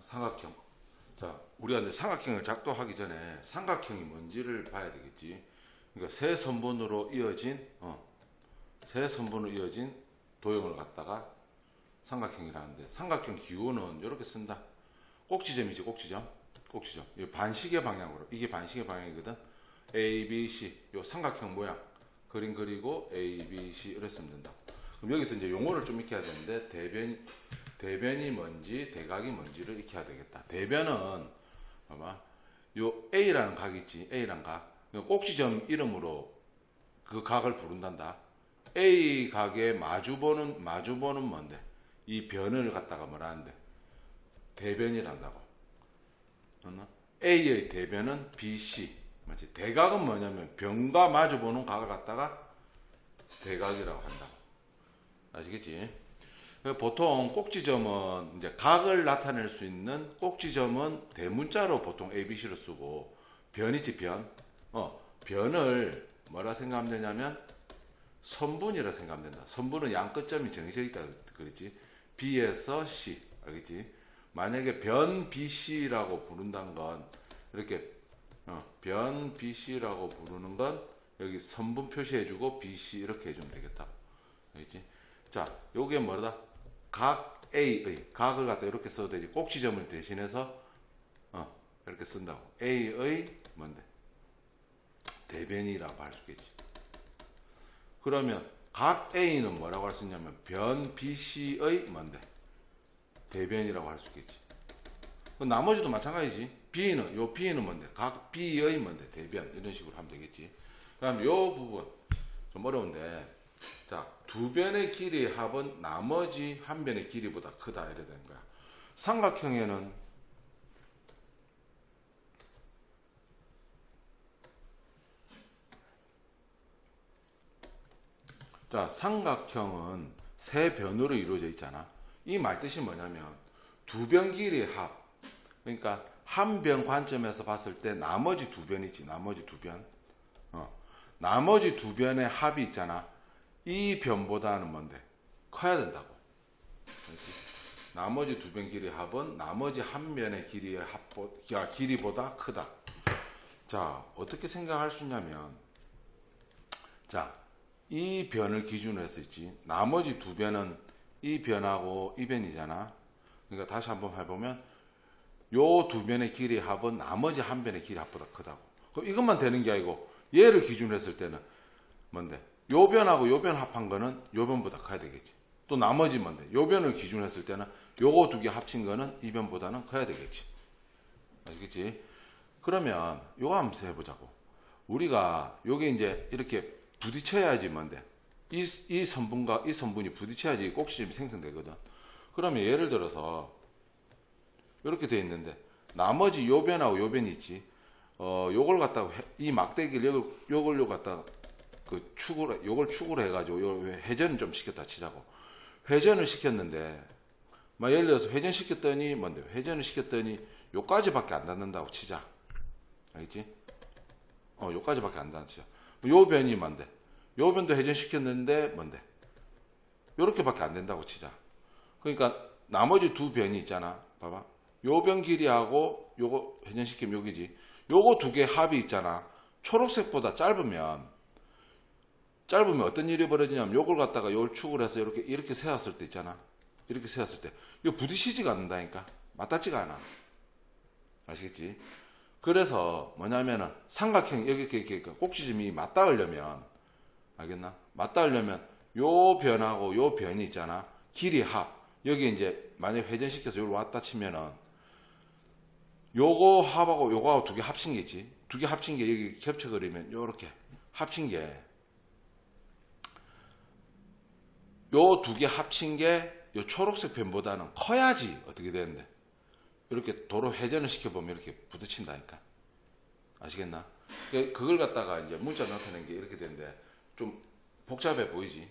삼각형. 자, 우리가 이제 삼각형을 작동하기 전에 삼각형이 뭔지를 봐야 되겠지. 그러니까 세 선분으로 이어진, 어, 세 선분으로 이어진 도형을 갖다가 삼각형이라는데, 삼각형 기호는 이렇게 쓴다. 꼭지점이지, 꼭지점. 꼭지점. 이 반시계 방향으로. 이게 반시계 방향이거든. A, B, C. 요 삼각형 모양. 그림 그리고 A, B, C. 쓰면 된다. 그럼 여기서 이제 용어를 좀 익혀야 되는데, 대변, 대변이 뭔지, 대각이 뭔지를 익혀야 되겠다. 대변은, 봐봐. 요 A라는 각이 있지. A라는 각. 그 꼭지점 이름으로 그 각을 부른단다. A 각에 마주보는, 마주보는 뭔데? 이 변을 갖다가 뭐라 하는데? 대변이란다고. A의 대변은 BC. 맞지? 대각은 뭐냐면 변과 마주보는 각을 갖다가 대각이라고 한다고. 아시겠지? 보통 꼭지점은 이제 각을 나타낼 수 있는 꼭지점은 대문자로 보통 ABC로 쓰고 변이지 변. 어, 변을 뭐라 생각하면 되냐면 선분이라 생각하면 된다. 선분은 양 끝점이 정해져 있다 그랬지. B에서 C. 알겠지? 만약에 변 BC라고 부른다는 건 이렇게 어, 변 BC라고 부르는 건 여기 선분 표시해주고 BC 이렇게 해주면 되겠다. 알겠지? 자, 요게 뭐다? 각 A의 각을 갖다 이렇게 써도 되지. 꼭지점을 대신해서 어, 이렇게 쓴다고. A의 뭔데? 대변이라고 할 수 있겠지. 그러면 각 A는 뭐라고 할 수 있냐면 변 BC의 뭔데? 대변이라고 할 수 있겠지. 그 나머지도 마찬가지지. B는 요 B는 뭔데? 각 B의 뭔데? 대변 이런 식으로 하면 되겠지. 그다음 요 부분 좀 어려운데 자, 두 변의 길이의 합은 나머지 한 변의 길이보다 크다 이래 되는 거야. 삼각형에는 자, 삼각형은 세 변으로 이루어져 있잖아. 이 말뜻이 뭐냐면 두 변 길이의 합. 그러니까 한 변 관점에서 봤을 때 나머지 두 변이지. 나머지 두 변. 어. 나머지 두 변의 합이 있잖아. 이 변보다는 뭔데? 커야 된다고. 그렇지? 나머지 두 변 길이의 합은 나머지 한 변의 길이의 합보, 야, 길이보다 크다. 자, 어떻게 생각할 수 있냐면, 자, 이 변을 기준으로 있지. 나머지 두 변은 이 변하고 이 변이잖아. 그러니까 다시 한번 해보면, 요 두 변의 길이의 합은 나머지 한 변의 길이 합보다 크다고. 그럼 이것만 되는 게 아니고, 얘를 기준으로 했을 때는 뭔데? 요 변하고 요변 합한 거는 요 변보다 커야 되겠지. 또 나머지 뭔데? 요 변을 기준으로 했을 때는 요거 두 개 합친 거는 이 변보다는 커야 되겠지. 아시겠지? 그러면 요거 한번 해보자고. 우리가 요게 이제 이렇게 부딪혀야지 뭔데? 이, 이 선분과 이 선분이 부딪혀야지 꼭지점이 생성되거든. 그러면 예를 들어서 이렇게 돼 있는데 나머지 요 변하고 요 변이 있지. 어, 요걸 갖다가 해- 이 막대기를 요걸 요걸 요 갖다가 그 축을 요걸 축으로 해가지고 요 회전을 좀 시켰다 치자고. 회전을 시켰는데 막 예를 들어서 회전 시켰더니 뭔데 회전을 시켰더니 요까지밖에 안 닿는다고 치자. 알겠지? 어 요까지밖에 안 닿는 치자. 요 변이 뭔데? 요 변도 회전 시켰는데 뭔데? 요렇게밖에 안 된다고 치자. 그러니까 나머지 두 변이 있잖아. 봐봐. 요 변 길이하고 요거 회전시키면 여기지. 요거 두 개 합이 있잖아. 초록색보다 짧으면 짧으면 어떤 일이 벌어지냐면 요걸 갖다가 요걸 축을 해서 이렇게 이렇게 세웠을 때 있잖아. 이렇게 세웠을 때 이거 부딪히지가 않는다니까. 맞닿지가 않아. 아시겠지? 그래서 뭐냐면은 삼각형 여기 이렇게, 이렇게 꼭지점이 맞닿으려면 알겠나? 맞닿으려면 요 변하고 요 변이 있잖아. 길이 합. 여기 이제 만약 회전시켜서 여기 왔다 치면은 요거 합하고 요거하고 두 개 합친 게 있지. 두 개 합친 게 여기 겹쳐버리면 요렇게 합친 게 요 두 개 합친 게 요 초록색 편보다는 커야지 어떻게 되는데 이렇게 도로 회전을 시켜보면 이렇게 부딪힌다니까 아시겠나? 그- 그걸 갖다가 이제 문자 나타낸 게 이렇게 되는데 좀 복잡해 보이지?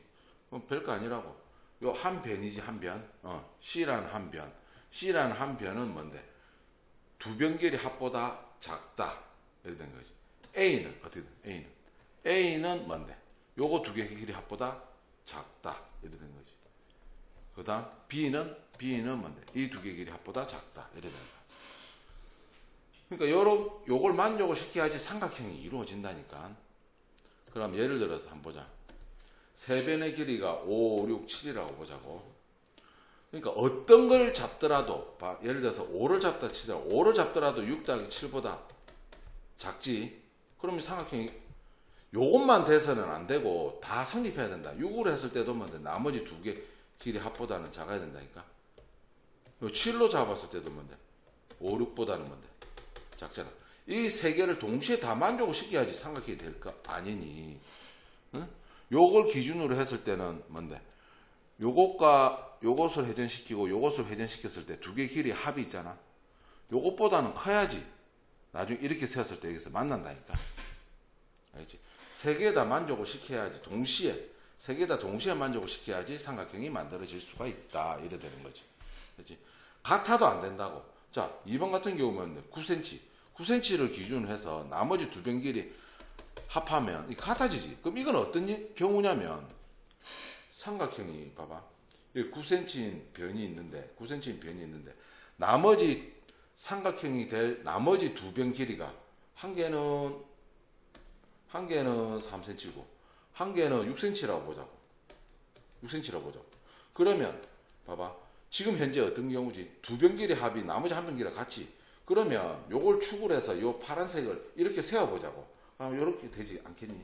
어, 별거 아니라고 요 한 변이지 한 변, 어, C라는 한 변, C라는 한 변은 뭔데? 두 변결이 합보다 작다 이렇게 된 거지. A는 어떻게 돼? A는 A는 뭔데? 요거 두 개 길이 합보다 작다 이렇게 된 거지. 그 다음 B는 B는 뭔데? 이 두 개 길이 합보다 작다. 이래 되는 거야. 그러니까 요러, 요걸 만족을 시켜야지 삼각형이 이루어진다니까. 그럼 예를 들어서 한번 보자. 세 변의 길이가 5, 6, 7이라고 보자고. 그러니까 어떤 걸 잡더라도, 봐, 예를 들어서 5를 잡다 치자. 5를 잡더라도 6 더하기 7보다 작지. 그러면 삼각형이 요것만 돼서는 안 되고 다 성립해야 된다. 6으로 했을 때도 뭔데 나머지 두 개 길이 합보다는 작아야 된다니까. 7로 잡았을 때도 뭔데 5, 6보다는 뭔데 작잖아. 이 세 개를 동시에 다 만족을 시켜야지 삼각형이 될 거 아니니. 응? 요걸 기준으로 했을 때는 뭔데 요것과 요것을 회전시키고 요것을 회전시켰을 때 두 개 길이 합이 있잖아. 요것보다는 커야지. 나중에 이렇게 세웠을 때 여기서 만난다니까. 알겠지? 세 개 다 만족을 시켜야지 동시에 세 개 다 동시에 만족을 시켜야지 삼각형이 만들어질 수가 있다. 이래 되는 거지. 그렇지? 같아도 안 된다고. 자 2번 같은 경우는 9cm 9cm를 기준으로 해서 나머지 두 변 길이 합하면 이 같아지지. 그럼 이건 어떤 이- 경우냐면 삼각형이 봐봐. 여기 9cm인 변이 있는데 9cm인 변이 있는데 나머지 삼각형이 될 나머지 두 변 길이가 한 개는 한 개는 3cm고 한 개는 6cm라고 보자고. 6cm라고 보자고. 그러면 봐봐. 지금 현재 어떤 경우지? 두 변길의 합이 나머지 한 변길이랑 같이. 그러면 요걸 축을 해서 요 파란색을 이렇게 세워보자고. 그럼 요렇게 되지 않겠니?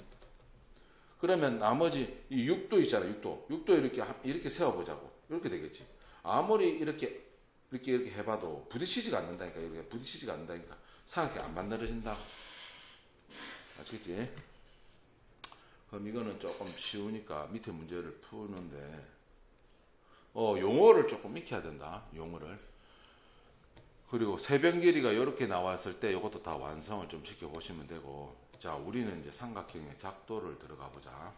그러면 나머지 이 6도 있잖아 6도. 6도 이렇게 하- 이렇게 세워보자고. 이렇게 되겠지. 아무리 이렇게 이렇게 이렇게 해봐도 부딪히지가 않는다니까. 이렇게 부딪히지가 않는다니까. 상하게 안 만들어진다고 아시겠지? 그럼 이거는 조금 쉬우니까 밑에 문제를 푸는데. 어 용어를 조금 익혀야 된다 용어를. 그리고 세변 길이가 이렇게 나왔을 때 이것도 다 완성을 좀 지켜보시면 되고. 자 우리는 이제 삼각형의 작도를 들어가 보자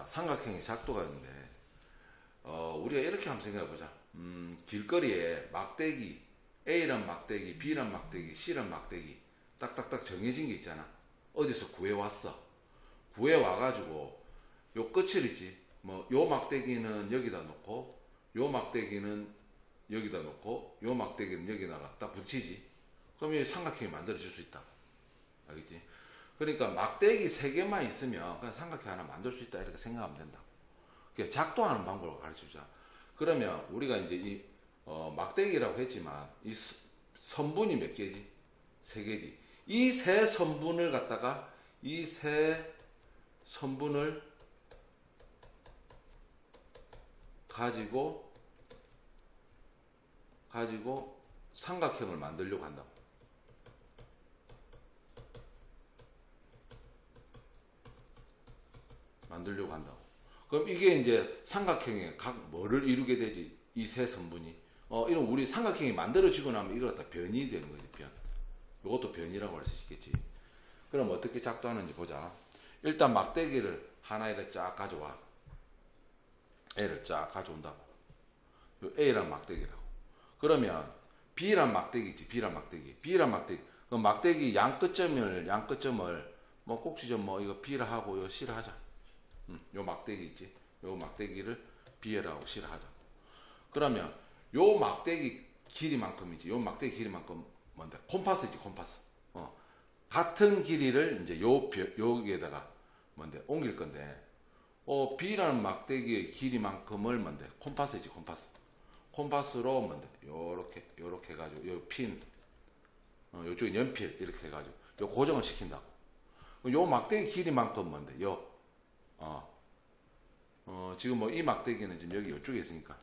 자, 삼각형의 작도가 있는데, 어, 우리가 이렇게 한번 생각해 보자. 음, 길거리에 막대기, A란 막대기, B란 막대기, C란 막대기, 딱딱딱 정해진 게 있잖아. 어디서 구해왔어. 구해와가지고, 요 끝을 있지. 뭐, 요 막대기는 여기다 놓고, 요 막대기는 여기다 놓고, 요 막대기는 여기다가 딱 붙이지. 그럼 이 삼각형이 만들어질 수 있다. 알겠지? 그러니까 막대기 세 개만 있으면 그냥 삼각형 하나 만들 수 있다 이렇게 생각하면 된다. 작동하는 방법을 가르쳐 주자. 그러면 우리가 이제 이 어, 막대기라고 했지만 이 스- 선분이 몇 개지? 세 개지. 이 세 선분을 갖다가 이 세 선분을 가지고 가지고 삼각형을 만들려고 한다고. 만들려고 한다고. 그럼 이게 이제 삼각형의 각 뭐를 이루게 되지? 이세 선분이. 어, 이런 우리 삼각형이 만들어지고 나면 이걸 갖다 변이 되는 거지, 변. 이것도 변이라고 할 수 있겠지. 그럼 어떻게 작동하는지 보자. 일단 막대기를 하나를 쫙 가져와. A를 쫙 가져온다고. 요 A란 막대기라고. 그러면 B란 막대기지, B란 막대기. B란 막대기. 그 막대기 양 끝점을, 양 끝점을 뭐 꼭지점 뭐 이거 B라 하고 요 C라 하자. 음, 요 막대기 있지. 요 막대기를 C라 하자. 그러면 요 막대기 길이만큼이지. 요 막대기 길이만큼 뭔데? 콤파스이지, 콤파스. 어. 같은 길이를 이제 요 벼- 여기에다가 뭔데? 옮길 건데. 어, B라는 막대기의 길이만큼을 뭔데? 콤파스이지, 콤파스. 콤파스로 뭔데? 요렇게 요렇게 해 가지고 요 핀, 어, 요쪽에 연필 이렇게 해 가지고 요 고정을 시킨다고. 요 막대기 길이만큼 뭔데? 요 어, 어, 지금 뭐 이 막대기는 지금 여기 이쪽에 있으니까.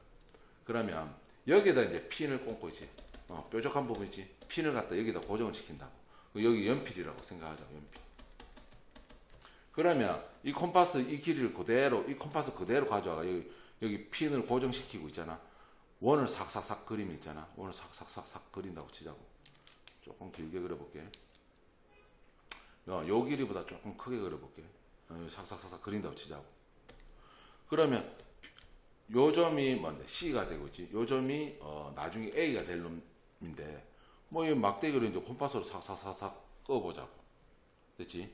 그러면 여기에다 이제 핀을 꽂고 있지. 어, 뾰족한 부분 있지. 핀을 갖다 여기다 고정을 시킨다고. 그 여기 연필이라고 생각하자, 연필. 그러면 이 콤파스 이 길이를 그대로, 이 콤파스 그대로 가져와가 여기, 여기 핀을 고정시키고 있잖아. 원을 삭삭삭 그림이 있잖아. 원을 삭삭삭삭 그린다고 치자고. 조금 길게 그려볼게. 어, 요 길이보다 조금 크게 그려볼게. 어, 삭삭삭삭 그린다고 치자고. 그러면 요 점이 뭔데 C가 되고 있지. 요 점이 어, 나중에 A가 될 놈인데 뭐 이 막대기로 이제 콤파스로 삭삭삭삭 꺼보자고. 됐지?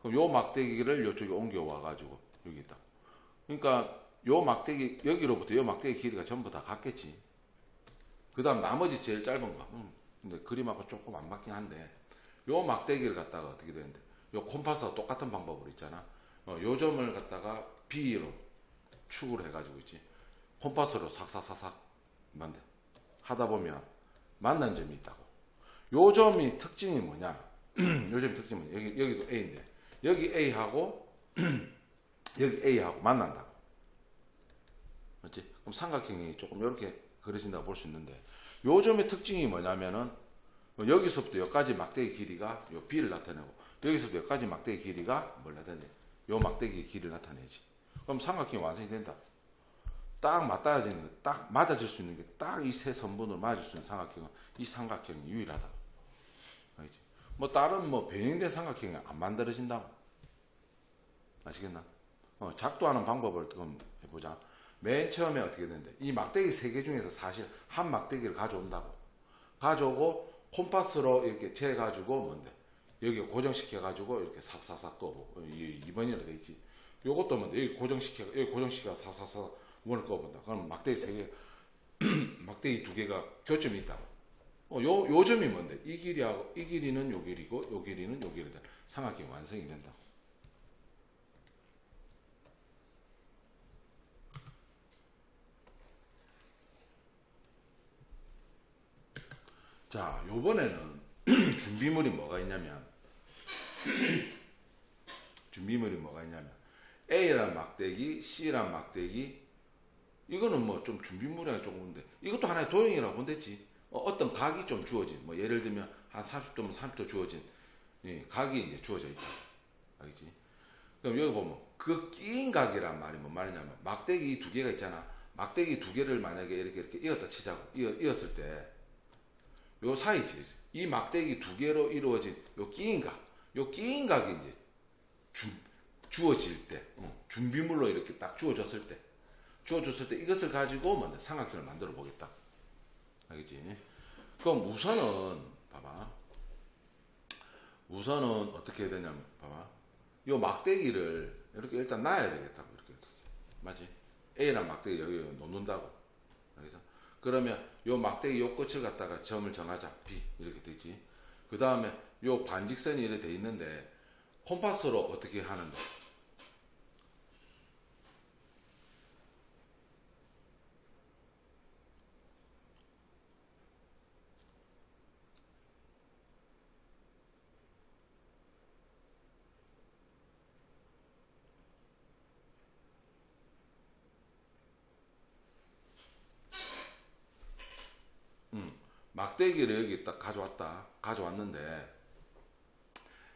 그럼 요 막대기를 요쪽에 옮겨와 가지고 여기 있다. 그러니까 요 막대기 여기로부터 요 막대기 길이가 전부 다 같겠지. 그 다음 나머지 제일 짧은 거. 음, 근데 그림하고 조금 안 맞긴 한데 요 막대기를 갖다가 어떻게 되는데 요 콤파스와 똑같은 방법으로 있잖아. 어, 요 점을 갖다가 B로 축을 해가지고 있지. 콤파스로 삭삭삭삭 만데 하다 보면 만난 점이 있다고. 요 점이 특징이 뭐냐? 요 점이 특징이 뭐냐? 여기 여기도 A인데 여기 A하고 여기 A하고 만난다고. 맞지? 그럼 삼각형이 조금 이렇게 그려진다고 볼 수 있는데 요 점의 특징이 뭐냐면은 뭐 여기서부터 여기까지 막대기 길이가 요 B를 나타내고 여기서부터 여기까지 막대기 길이가 뭘 나타내? 요 막대기 길이를 나타내지. 그럼 삼각형이 완성이 된다. 딱 맞닿아지는 거, 딱 맞아질 수 있는 게 딱 이 세 선분으로 맞을 수 있는 삼각형은 이 삼각형이 유일하다. 알겠지? 뭐 다른 뭐 변형된 삼각형이 안 만들어진다고. 아시겠나? 어, 작도하는 방법을 좀 해보자. 맨 처음에 어떻게 되는데 이 막대기 세 개 중에서 사실 한 막대기를 가져온다고. 가져오고 콤파스로 이렇게 재 가지고 뭔데 여기 고정시켜 가지고 이렇게 삭삭삭 꺼고 이 2번이라 돼 있지. 요것도 뭔데 여기 고정시켜 여기 고정시켜 삭삭삭 원을 꺼본다. 그럼 막대기 세 개, 막대기 두 개가 교점이 있다고. 어, 요, 요 점이 뭔데? 이 길이하고, 이 길이는 요 길이고, 요 길이는 요 길이다. 삼각형이 완성이 된다. 자, 요번에는 준비물이 뭐가 있냐면, 준비물이 뭐가 있냐면, A란 막대기, C란 막대기, 이거는 뭐 좀 준비물이야 조금인데. 이것도 하나의 도형이라고 본댔지. 어, 떤 각이 좀 주어진. 뭐 예를 들면 한 30도면 30도 주어진. 예, 각이 이제 주어져 있다. 알겠지? 그럼 여기 보면 그 끼인 각이란 말이 뭔 말이냐면 막대기 두 개가 있잖아. 막대기 두 개를 만약에 이렇게 이렇게 이었다 치자고. 이었을 때 요 사이지. 이 막대기 두 개로 이루어진 요 끼인 각 요 끼인 각이 이제 주, 주어질 때 어, 준비물로 이렇게 딱 주어졌을 때 주어줬을 때 이것을 가지고 먼저 삼각형을 만들어 보겠다. 알겠지? 그럼 우선은 봐봐. 우선은 어떻게 해야 되냐면 봐봐. 요 막대기를 이렇게 일단 놔야 되겠다고 이렇게 맞지? A랑 막대기 여기 놓는다고. 그래서 그러면 요 막대기 요 끝을 갖다가 점을 정하자 B 이렇게 되지. 그 다음에 요 반직선이 이렇게 돼 있는데 콤파스로 어떻게 하는데? 막대기를 여기 딱 가져왔다. 가져왔는데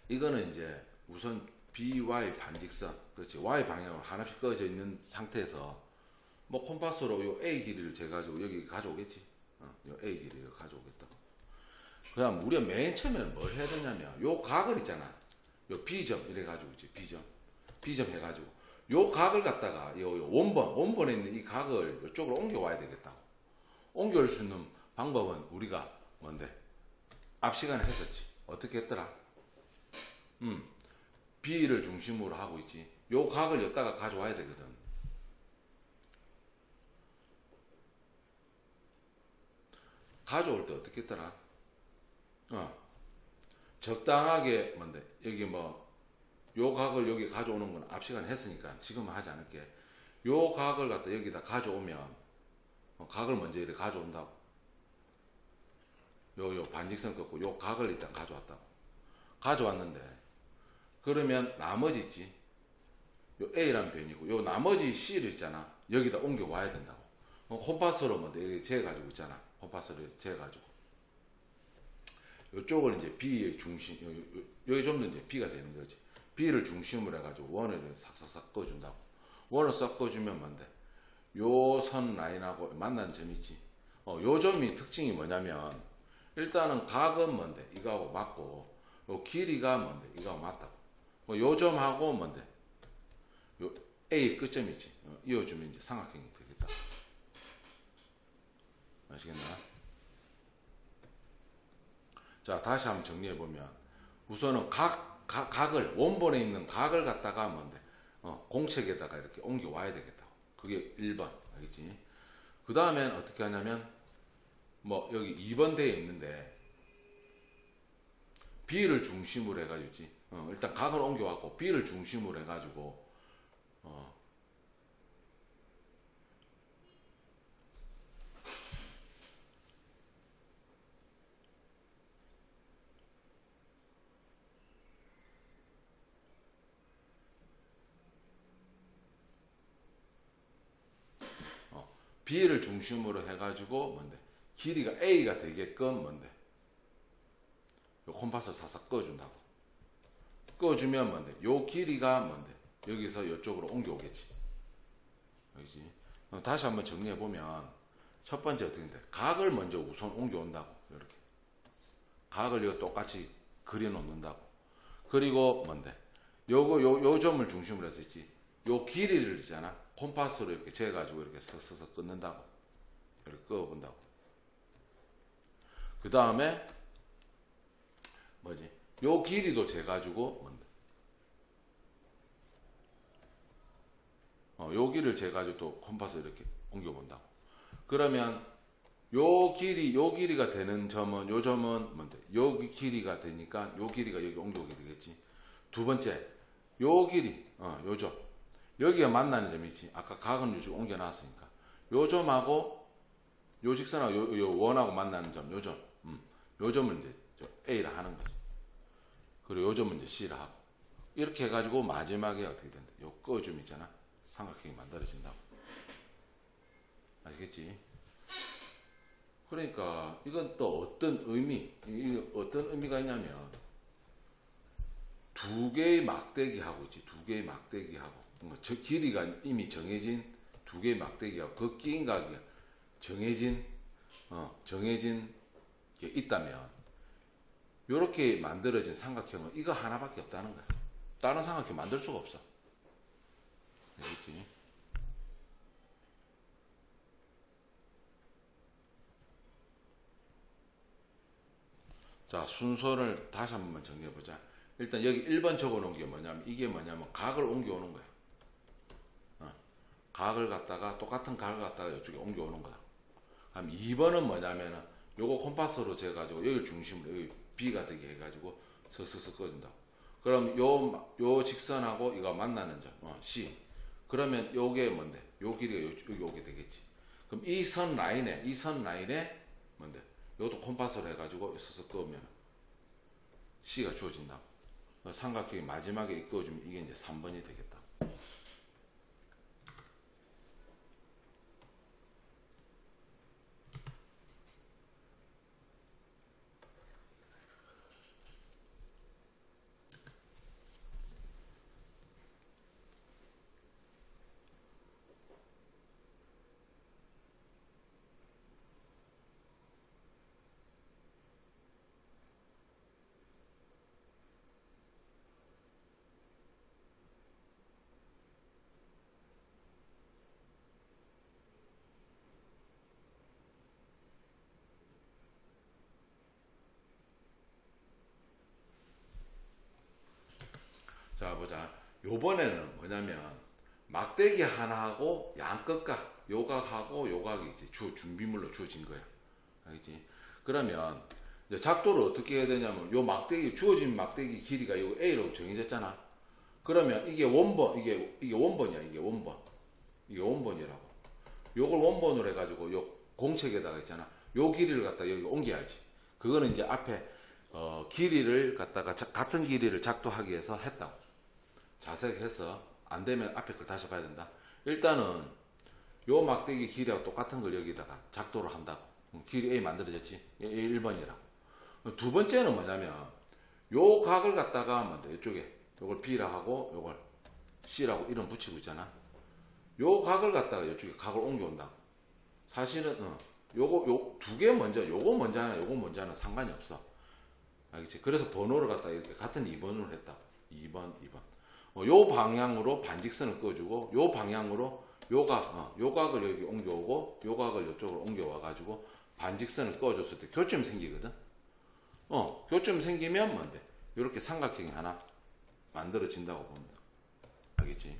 이거는 이제 우선 BY 반직선, 그렇지 Y 방향으로 하나씩 꺼져 있는 상태에서 뭐 콤파스로 요 A 길이를 재가지고 여기 가져오겠지. 어, 요 A 길이를 가져오겠다. 그 다음 우리가 맨 처음에는 뭘 해야 되냐면 요 각을 있잖아. 요 B점 이래 가지고 있지. B점, B점 해가지고 요 각을 갖다가 요, 요 원본 원본에 있는 이 각을 이쪽으로 옮겨와야 되겠다고. 옮겨올 수 있는 방법은 우리가 뭔데? 앞 시간에 했었지. 어떻게 했더라? 음, B를 중심으로 하고 있지. 요 각을 여기다가 가져와야 되거든. 가져올 때 어떻게 했더라? 어, 적당하게 뭔데? 여기 뭐, 요 각을 여기 가져오는 건 앞 시간에 했으니까 지금은 하지 않을게. 요 각을 갖다 여기다 가져오면, 어, 각을 먼저 이렇게 가져온다고. 요, 요 반직선 꺾고 요 각을 일단 가져왔다고. 가져왔는데, 그러면 나머지 있지. 요 A란 변이고, 요 나머지 C를 있잖아. 여기다 옮겨 와야 된다고. 어, 콤파스로 뭐 이렇게 재가지고 있잖아. 이렇게 재가지고. 요쪽을 이제 B의 중심, 요, 요, 여기 좀 더 이제 B가 되는 거지. B를 중심으로 해가지고 원을 싹싹싹 꺼준다고. 원을 싹 꺼주면 뭔데? 요 선 라인하고 만난 점이 있지. 어, 요 점이 특징이 뭐냐면, 일단은 각은 뭔데? 이거하고 맞고, 요 길이가 뭔데? 이거하고 맞다고. 뭐요 점하고 뭔데? 요 A 끝점이지. 어, 이어주면 이제 삼각형이 되겠다. 아시겠나? 자, 다시 한번 정리해 보면 우선은 각, 각 각 을 원본에 있는 각을 갖다가 뭔데? 어, 공책에다가 이렇게 옮겨 와야 되겠다. 그게 1번. 알겠지? 그 다음엔 어떻게 하냐면 뭐 여기 2번 대에 있는데 B를 중심으로 해가지고지. 어, 일단 각을 옮겨왔고 B를 중심으로 해가지고 어, B를 중심으로 해가지고 뭔데? 길이가 A가 되게끔 뭔데? 요 콤파스를 사서 꺼준다고 꺼주면 뭔데 요 길이가 뭔데 여기서 이쪽으로 옮겨오겠지. 그럼 다시 한번 정리해 보면 첫 번째 어떻게 돼 각을 먼저 우선 옮겨온다고 이렇게. 각을 이거 똑같이 그려 놓는다고. 그리고 뭔데? 요거 요, 요 점을 중심으로 해서 있지. 요 길이를 있잖아. 콤파스로 이렇게 재가지고 이렇게 서서서 끊는다고. 이렇게 꺼본다고. 그 다음에 뭐지 요 길이도 재가지고 뭔데 어, 요 길을 재가지고 또 콤파스 이렇게 옮겨본다고. 그러면 요 길이 요 길이가 되는 점은 요 점은 뭔데? 여기 길이가 되니까 요 길이가 여기 옮겨오게 되겠지. 두 번째 요 길이 어, 요점. 여기가 만나는 점이 있지. 아까 각은 요즘 옮겨 놨으니까. 요 점하고 요 직선하고 요, 요 원하고 만나는 점 요점. 음, 요 점을 이제 저 A라 하는 거지 그리고 요 점은 이제 C라 하고 이렇게 해가지고 마지막에 어떻게 된다. 요 꺼줌 있잖아. 삼각형이 만들어진다고. 아시겠지? 그러니까 이건 또 어떤 의미? 이 어떤 의미가 있냐면 두 개의 막대기하고 있지. 두 개의 막대기하고. 저 길이가 이미 정해진 두 개의 막대기하고 그 끼인각이 정해진 어, 정해진 게 있다면 이렇게 만들어진 삼각형은 이거 하나밖에 없다는 거야. 다른 삼각형 만들 수가 없어. 알겠지? 자, 순서를 다시 한 번만 정리해 보자. 일단 여기 1번 적어 놓은 게 뭐냐면 이게 뭐냐면 각을 옮겨 오는 거야. 어, 각을 갖다가 똑같은 각을 갖다가 이쪽에 옮겨 오는 거야. 그럼 2번은 뭐냐면은 요거 콤파스로 재 가지고 여기 중심으로 여기 B가 되게 해 가지고 서서서 꺼진다. 그럼 요, 요 직선하고 이거 만나는 점, 어, C. 그러면 요게 뭔데? 요 길이가 요, 여기 오게 되겠지. 그럼 이 선 라인에, 이 선 라인에 뭔데? 요것도 콤파스로 해가지고 서서 끄면 C가 주어진다. 삼각형이 마지막에 이끌어주면 이게 이제 3번이 되겠다. 자 보자. 요번에는 뭐냐면 막대기 하나하고 양끝각 요각하고 요각이 이제 주 준비물로 주어진 거야. 알겠지? 그러면 이제 작도를 어떻게 해야 되냐면 요 막대기 주어진 막대기 길이가 요 A로 정해졌잖아. 그러면 이게 원본 이게 이게 원본이야 이게 원본 이게 원본이라고. 요걸 원본으로 해 가지고 요 공책에다가 있잖아. 요 길이를 갖다 여기 옮겨야지. 그거는 이제 앞에 어, 길이를 갖다가 자- 같은 길이를 작도하기 위해서 했다고. 자세하게 해서 안 되면 앞에 걸 다시 봐야 된다. 일단은 요 막대기 길이하고 똑같은 걸 여기다가 작도를 한다고. 그럼 길이 A 만들어졌지? 1번이라고. 두 번째는 뭐냐면 요 각을 갖다가 뭔데 이쪽에 요걸 B라 하고 요걸 C라고 이름 붙이고 있잖아. 요 각을 갖다가 이쪽에 각을 옮겨온다. 사실은 어, 요거 요 두 개 먼저 요거 먼저 하나 요거 먼저 하나 상관이 없어. 알겠지? 그래서 번호를 갖다 이렇게 같은 2번으로 했다. 2번, 2번. 어, 요 방향으로 반직선을 꺼주고 요 방향으로 요각, 어, 요각을 여기 옮겨오고 요각을 이쪽으로 옮겨와 가지고 반직선을 그어줬을 때 교점이 생기거든. 어, 교점이 생기면 뭔데? 이렇게 삼각형이 하나 만들어진다고 봅니다. 알겠지?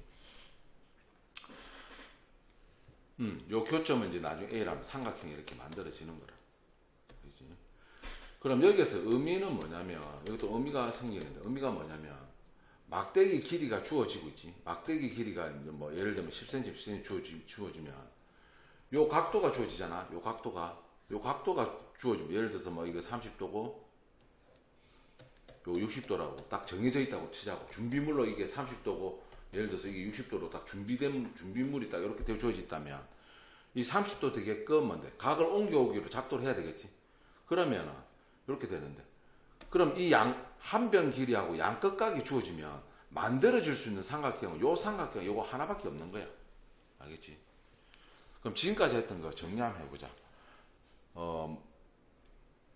음, 요 교점은 이제 나중에 A라면 삼각형이 이렇게 만들어지는 거라. 그지? 그럼 여기서 의미는 뭐냐면, 여기도 의미가 생기는데, 의미가 뭐냐면, 막대기 길이가 주어지고 있지. 막대기 길이가 뭐 예를 들면 10cm, 10cm 주어지, 주어지면, 요 각도가 주어지잖아. 요 각도가. 요 각도가 주어지면, 예를 들어서 뭐 이거 30도고, 요 60도라고 딱 정해져 있다고 치자고. 준비물로 이게 30도고, 예를 들어서 이게 60도로 딱 준비된, 준비물이 딱 이렇게 되어 주어져 있다면, 이 30도 되게끔 뭔데? 각을 옮겨오기로 작도를 해야 되겠지. 그러면은, 이렇게 되는데. 그럼 이 양, 한 변 길이하고 양 끝각이 주어지면, 만들어질 수 있는 삼각형은 요 삼각형, 요거 하나밖에 없는 거야. 알겠지? 그럼 지금까지 했던 거 정리 한번 해보자. 어,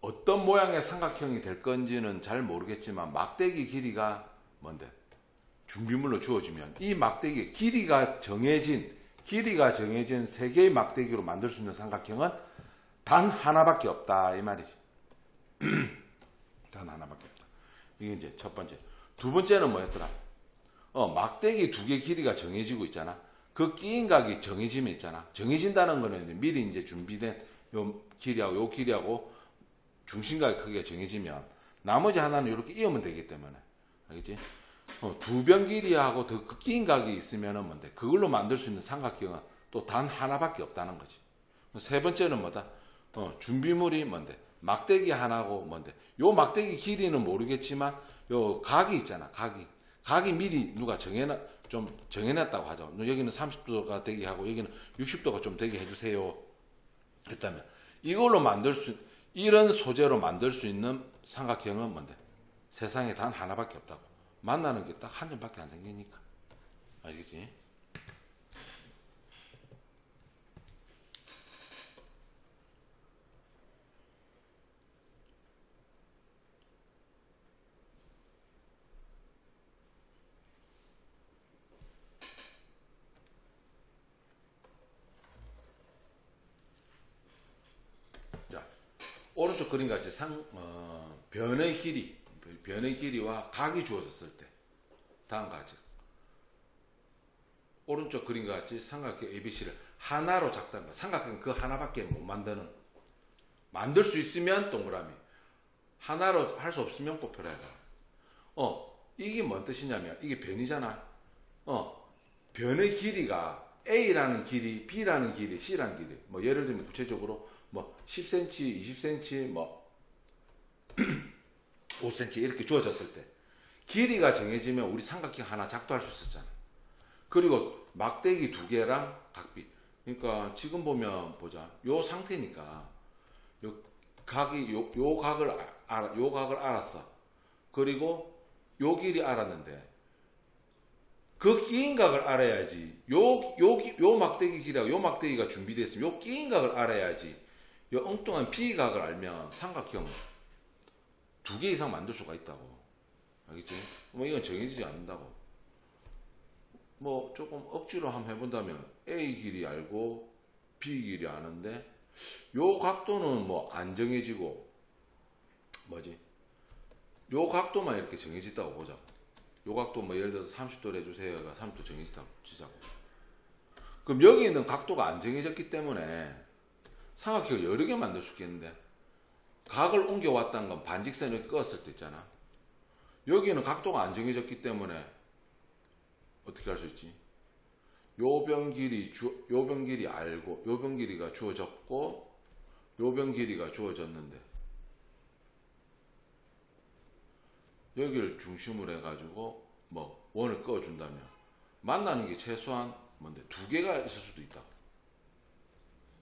어떤 모양의 삼각형이 될 건지는 잘 모르겠지만, 막대기 길이가 뭔데? 준비물로 주어지면 이 막대기 길이가 정해진 길이가 정해진 세 개의 막대기로 만들 수 있는 삼각형은 단 하나밖에 없다 이 말이지. 단 하나밖에. 이게 이제 첫 번째. 두 번째는 뭐였더라? 어 막대기 두 개 길이가 정해지고 있잖아. 그 끼인 각이 정해지면 있잖아. 정해진다는 거는 미리 이제 준비된 요 길이하고 요 길이하고 중심각이 크게 정해지면 나머지 하나는 이렇게 이으면 되기 때문에 알겠지? 어, 두변 길이하고 더 끼인 각이 있으면은 뭔데? 그걸로 만들 수 있는 삼각형은 또 단 하나밖에 없다는 거지. 세 번째는 뭐다? 어, 준비물이 뭔데? 막대기 하나고 뭔데? 요 막대기 길이는 모르겠지만 요 각이 있잖아. 각이. 각이 미리 누가 정해놔 좀 정해놨다고 하죠. 여기는 30도가 되게 하고 여기는 60도가 좀 되게 해주세요. 했다면 이걸로 만들 수 이런 소재로 만들 수 있는 삼각형은 뭔데? 세상에 단 하나밖에 없다고. 만나는 게 딱 한 점밖에 안 생기니까. 아시겠지? 자, 오른쪽 그림 같이 상, 어, 변의 길이, 변의 길이와 각이 주어졌을 때, 다음과 같이. 오른쪽 그림과 같이 삼각형 ABC를 하나로 작다는 거야. 삼각형 그 하나밖에 못 만드는. 만들 수 있으면 동그라미. 하나로 할 수 없으면 해라. 어, 이게 뭔 뜻이냐면, 이게 변이잖아. 어, 변의 길이가 A라는 길이, B라는 길이, C라는 길이. 뭐 예를 들면 구체적으로 뭐 10cm, 20cm, 뭐 5cm 이렇게 주어졌을 때 길이가 정해지면 우리 삼각형 하나 작도할 수 있었잖아. 그리고 막대기 두 개랑 각비. 그러니까 지금 보면 보자. 요 상태니까 요 각이 요, 요 각을 아- 알아, 요 각을 알았어. 그리고 요 길이 알았는데 그 끼인 각을 알아야지. 요, 요, 기- 요 막대기 길이하고 요 막대기가 준비됐으면 요 끼인 각을 알아야지. 요 엉뚱한 비각을 알면 삼각형 두 개 이상 만들 수가 있다고. 알겠지? 뭐 이건 정해지지 않는다고. 뭐 조금 억지로 한번 해본다면 A 길이 알고 B 길이 아는데 요 각도는 뭐 안 정해지고 뭐지? 요 각도만 이렇게 정해졌다고 보자. 요 각도 뭐 예를 들어서 30도로 해주세요가 30도 정해졌다고 치자고. 그럼 여기 있는 각도가 안 정해졌기 때문에 삼각형을 여러 개 만들 수 있겠는데 각을 옮겨왔다는 건 반직선을 끄었을 때 있잖아. 여기는 각도가 안 정해졌기 때문에 어떻게 할 수 있지? 요변 길이 주, 요변 길이 알고 요변 길이가 주어졌고 요변 길이가 주어졌는데 여기를 중심으로 해가지고 뭐 원을 그어준다면 만나는 게 최소한 뭔데 두 개가 있을 수도 있다.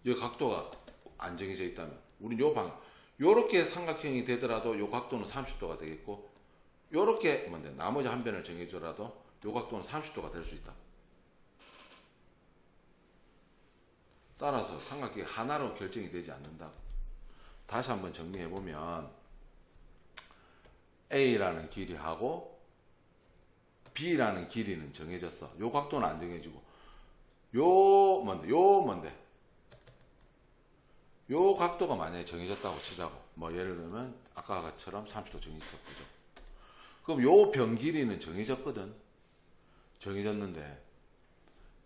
이 각도가 안 정해져 있다면 우리는 요 방, 요렇게 삼각형이 되더라도 요 각도는 30도가 되겠고 요렇게 뭔데 나머지 한 변을 정해줘라도 요 각도는 30도가 될 수 있다. 따라서 삼각형이 하나로 결정이 되지 않는다. 다시 한번 정리해 보면 A라는 길이하고 B라는 길이는 정해졌어. 요 각도는 안 정해지고 요 뭔데? 요 뭔데? 요 각도가 만약에 정해졌다고 치자고. 뭐 예를 들면 아까처럼 30도 정해졌거죠. 그럼 요 변 길이는 정해졌거든. 정해졌는데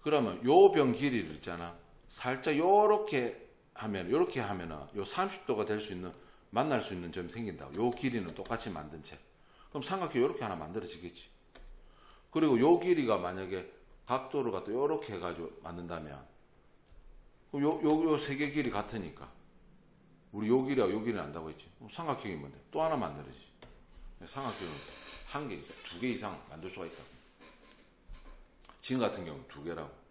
그러면 요 변 길이를 있잖아. 살짝 요렇게 하면 요렇게 하면은 요 30도가 될 수 있는 만날 수 있는 점이 생긴다고. 요 길이는 똑같이 만든 채. 그럼 삼각형 요렇게 하나 만들어지겠지. 그리고 요 길이가 만약에 각도를 갖다 요렇게 해가지고 만든다면 그럼 요, 요, 요 세 개 길이 같으니까 우리 요 길이하고 요 길이 난다고 했지. 삼각형이 뭔데? 또 하나 만들어지. 삼각형은 한 개 두 개 이상 만들 수가 있다. 지금 같은 경우는 두 개라고.